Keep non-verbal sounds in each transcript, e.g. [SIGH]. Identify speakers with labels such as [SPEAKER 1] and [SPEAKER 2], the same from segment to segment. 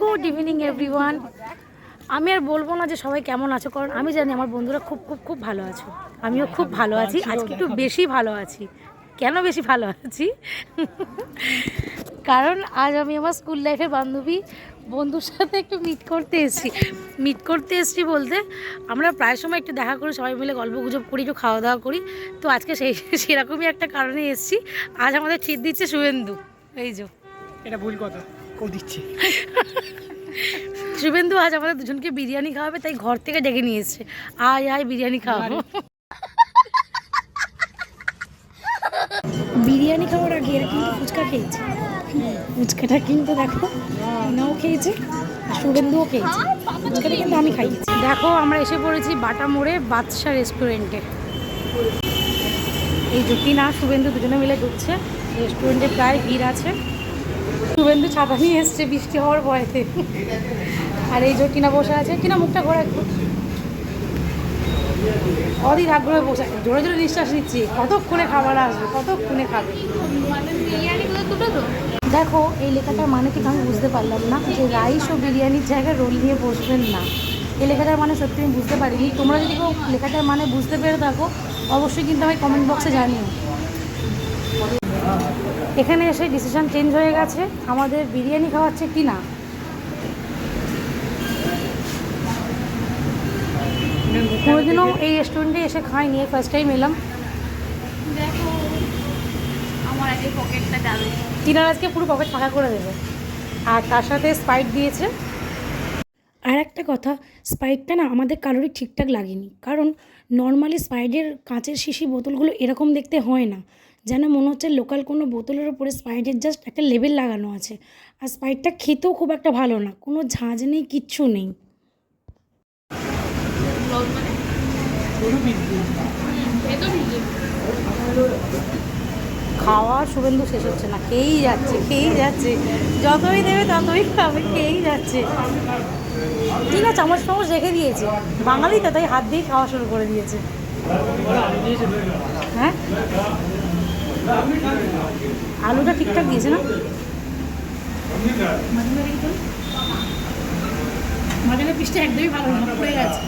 [SPEAKER 1] Good evening everyone আমি আর বলব না যে সবাই কেমন আছো, কারণ আমি জানি আমার বন্ধুরা খুব খুব খুব ভালো আছো। আমিও খুব ভালো আছি। আজকে একটু বেশি ভালো আছি। কেন বেশি ভালো আছি? কারণ আজ আমি আমার স্কুল লাইফের বান্ধবী বন্ধুর সাথে একটু মিট করতে এসেছি। মিট করতে এসেছি বলতে আমরা প্রায় সময় একটু দেখা করি সবাই মিলে গল্প গুজব করি, একটু খাওয়া দাওয়া করি। তো আজকে সেই, সেরকমই একটা কারণে এসেছি। আজ আমাদের ঠিক দিচ্ছে শুভেন্দু। এই যে।
[SPEAKER 2] এটা ভুল কথা। ও দিচ্ছে।
[SPEAKER 1] শুভেন্দু আজ আমাদের দুজনকে বিরিয়ানি খাওয়াবে তাই ঘর থেকে ডেকে নিয়ে এসছে। আয় আয় বিরিয়ানি খাওয়াবো। বিরিয়ানি খাওয়ার আগে এরা কিন্তু ফুচকা খেয়েছে। ফুচকাটা কিন্তু দেখো নাও খেয়েছে আর শুভেন্দুও খেয়েছে। ফুচকাটা কিন্তু আমি খাইয়েছি। দেখো আমরা এসে পড়েছি বাটা মোড়ে বাদশা রেস্টুরেন্টে। এই জ্যোতিনা শুভেন্দু দুজনে মিলে ঢুকছে। রেস্টুরেন্টে প্রায় ভিড় আছে। শুভেন্দু ছাতা নিয়ে এসছে বৃষ্টি হওয়ার ভয়েতে। আর এই যে টিনা বসে আছে, টিনা মুখটা ঘোরা অধীর আগ্রহে বসে। জোরে জোরে নিঃশ্বাস নিচ্ছি। কতক্ষণে খাবার আসবে, কতক্ষণে খাবে? দেখো, এই লেখাটার মানে ঠিক আমি বুঝতে পারলাম না যে রাইস ও বিরিয়ানির জায়গায় রোল নিয়ে বসবেন না। এই লেখাটার মানে সত্যি আমি বুঝতে পারিনি। তোমরা যদি কেউ লেখাটার মানে বুঝতে পেরে থাকো, অবশ্যই কিন্তু আমায় কমেন্ট বক্সে জানিও। এখানে এসে ডিসিশন চেঞ্জ হয়ে গেছে আমাদের বিরিয়ানি খাওয়াচ্ছে কি না? কোনোদিনও এই রেস্টুরেন্টে এসে খাইনি ফার্স্ট টাইম এলাম।
[SPEAKER 3] দেখো আমার আগে পকেটটা যাবে
[SPEAKER 1] তিনার আজকে পুরো পকেট ফাঁকা করে দেবে। আর তার সাথে স্পাইট দিয়েছে। আর একটা কথা স্পাইটটা না আমাদের কারোরই ঠিকঠাক লাগেনি। কারণ নর্মালি স্পাইডের কাঁচের শিশি বোতলগুলো এরকম দেখতে হয় না। যেন মনে হচ্ছে লোকাল কোনো বোতলের ওপরে স্পাইডের জাস্ট একটা লেবেল লাগানো আছে। আর স্পাইটটা খেতেও খুব একটা ভালো না, কোনো ঝাঁঝ নেই, কিচ্ছু নেই। খাওয়া শুভেন্দু শেষ হচ্ছে না, খেয়েই যাচ্ছে খেয়েই যাচ্ছে। যতই দেবে ততই খাবে, খেয়েই যাচ্ছে। ঠিক আছে চামচ ফামচ রেখে দিয়েছে। বাঙালি তো তাই হাত দিয়েই খাওয়া শুরু করে দিয়েছে। হ্যাঁ? আলুটা ঠিকঠাক দিয়েছে না? মাঝখানে পিসটা একদমই ভালো না পড়ে গেছে।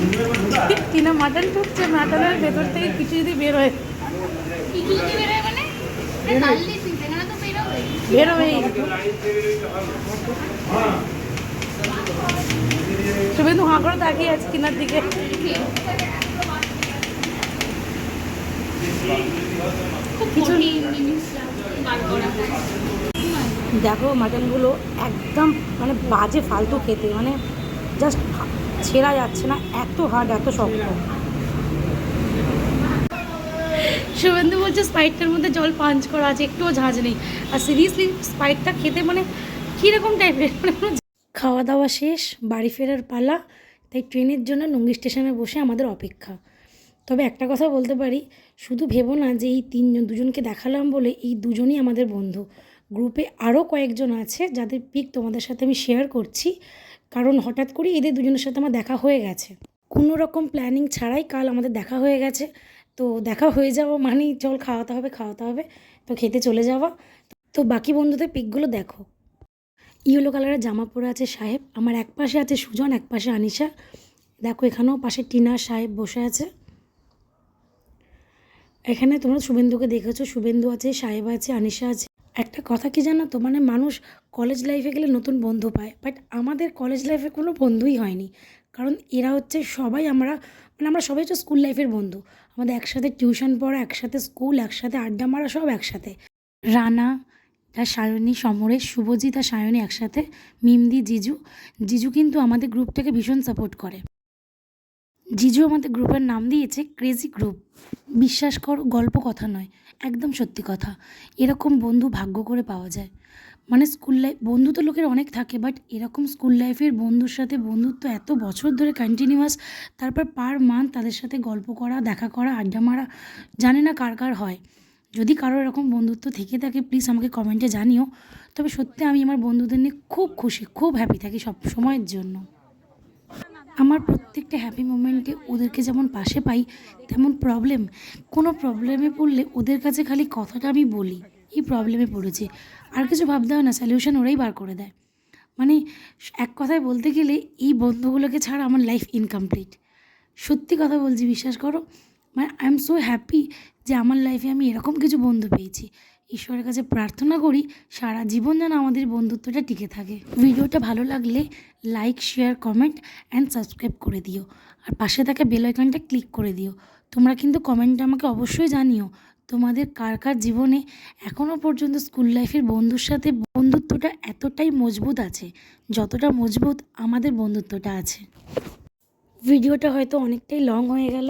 [SPEAKER 1] [LAUGHS] কিনা মাটন ঢুকছে মাটনের ভেতর থেকে কিছু যদি বের হয়।
[SPEAKER 3] কিছু বেরোয় কাললি এখানে তো
[SPEAKER 1] বের হয়ে শুভেন্দু হাঁ করে তাকিয়ে আছে কিনার দিকে। দেখো মাটনগুলো একদম মানে বাজে ফালতু খেতে মানে জাস্ট ছেঁড়া যাচ্ছে না এত হার্ড এত শক্ত। শুভেন্দু বলছে স্পাইটটার মধ্যে জল পাঞ্চ করা আছে একটুও ঝাঁজ নেই। আর সিরিয়াসলি স্পাইটটা খেতে মানে কীরকম টাইপের মানে কোনো খাওয়া দাওয়া শেষ বাড়ি ফেরার পালা তাই ট্রেনের জন্য নঙ্গি স্টেশনে বসে আমাদের অপেক্ষা। তবে একটা কথা বলতে পারি, শুধু ভেবো না যে এই তিনজন দুজনকে দেখালাম বলে এই দুজনই আমাদের বন্ধু। গ্রুপে আরও কয়েকজন আছে যাদের পিক তোমাদের সাথে আমি শেয়ার করছি, কারণ হঠাৎ করে এদের দুজনের সাথে আমার দেখা হয়ে গেছে। কোনো রকম প্ল্যানিং ছাড়াই কাল আমাদের দেখা হয়ে গেছে। তো দেখা হয়ে যাওয়া মানেই চল খাওয়াতে হবে খাওয়াতে হবে, তো খেতে চলে যাওয়া। তো বাকি বন্ধুদের পিকগুলো দেখো। ইয়েলো কালারের জামা পরে আছে সাহেব, আমার এক পাশে আছে সুজন এক পাশে আনিশা। দেখো এখানেও পাশে টিনা সাহেব বসে আছে। এখানে তোমরা শুভেন্দুকে দেখেছ, শুভেন্দু আছে, সাহেব আছে, আনিশা আছে। একটা কথা কি জানো তো মানে মানুষ কলেজ লাইফে গেলে নতুন বন্ধু পায় বাট আমাদের কলেজ লাইফে কোনো বন্ধুই হয়নি। কারণ এরা হচ্ছে সবাই আমরা মানে আমরা সবাই হচ্ছে স্কুল লাইফের বন্ধু। আমাদের একসাথে টিউশন পড়া, একসাথে স্কুল একসাথে আড্ডা মারা, সব একসাথে। রানা, তার সায়নী, সমরেশ, শুভজিৎ আর সায়নী একসাথে, মিমদি, জিজু। জিজু কিন্তু আমাদের গ্রুপটাকে ভীষণ সাপোর্ট করে। জিজু আমাদের গ্রুপের নাম দিয়েছে ক্রেজি গ্রুপ বিশ্বাস করো, গল্প কথা নয়, একদম সত্যি কথা। এরকম বন্ধু ভাগ্য করে পাওয়া যায়। মানে স্কুল লাইফ বন্ধু তো লোকের অনেক থাকে বাট এরকম স্কুল লাইফের বন্ধুর সাথে বন্ধুত্ব এত বছর ধরে কন্টিনিউয়াস তারপর পার মান্থ তাদের সাথে গল্প করা, দেখা করা, আড্ডা মারা, জানে না কার কার হয়। যদি কারও এরকম বন্ধুত্ব থেকে থাকে প্লিজ আমাকে কমেন্টে জানিও। তবে সত্যি আমি আমার বন্ধুদের নিয়ে খুব খুশি, খুব হ্যাপি থাকি সব সময়ের জন্য। আমার প্রত্যেকটা হ্যাপি মোমেন্টে ওদেরকে যেমন পাশে পাই, তেমন প্রবলেম কোনো প্রবলেমে পড়লে ওদের কাছে খালি কথাটা আমি বলি, এই প্রবলেমে পড়েছে। আর কিছু ভাবতে হয় না সলিউশন ওরাই বার করে দেয়। মানে এক কথায় বলতে গেলে এই বন্ধুগুলোকে ছাড়া আমার লাইফ ইনকমপ্লিট সত্যি কথা বলছি, বিশ্বাস করো। মানে আই এম সো হ্যাপি যে আমার লাইফে আমি এরকম কিছু বন্ধু পেয়েছি। ঈশ্বরের কাছে প্রার্থনা করি, সারা জীবন যেন আমাদের বন্ধুত্বটা টিকে থাকে। ভিডিওটা ভালো লাগলে like share comment and subscribe করে দিও। আর পাশে থাকা বেল আইকনটা ক্লিক করে দিও। তোমরা কিন্তু কমেন্টে আমাকে অবশ্যই জানিও, তোমাদের কার কার জীবনে এখনও পর্যন্ত স্কুল লাইফের বন্ধুর সাথে বন্ধুত্বটা এতটাই মজবুত আছে, যতটা মজবুত আমাদের বন্ধুত্বটা আছে। ভিডিওটা হয়তো অনেকটাই লং হয়ে গেল।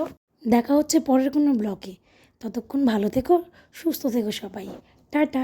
[SPEAKER 1] দেখা হচ্ছে পরের কোনো ব্লগে ততক্ষণ ভালো থেকো সুস্থ থেকো সবাই। টাটা।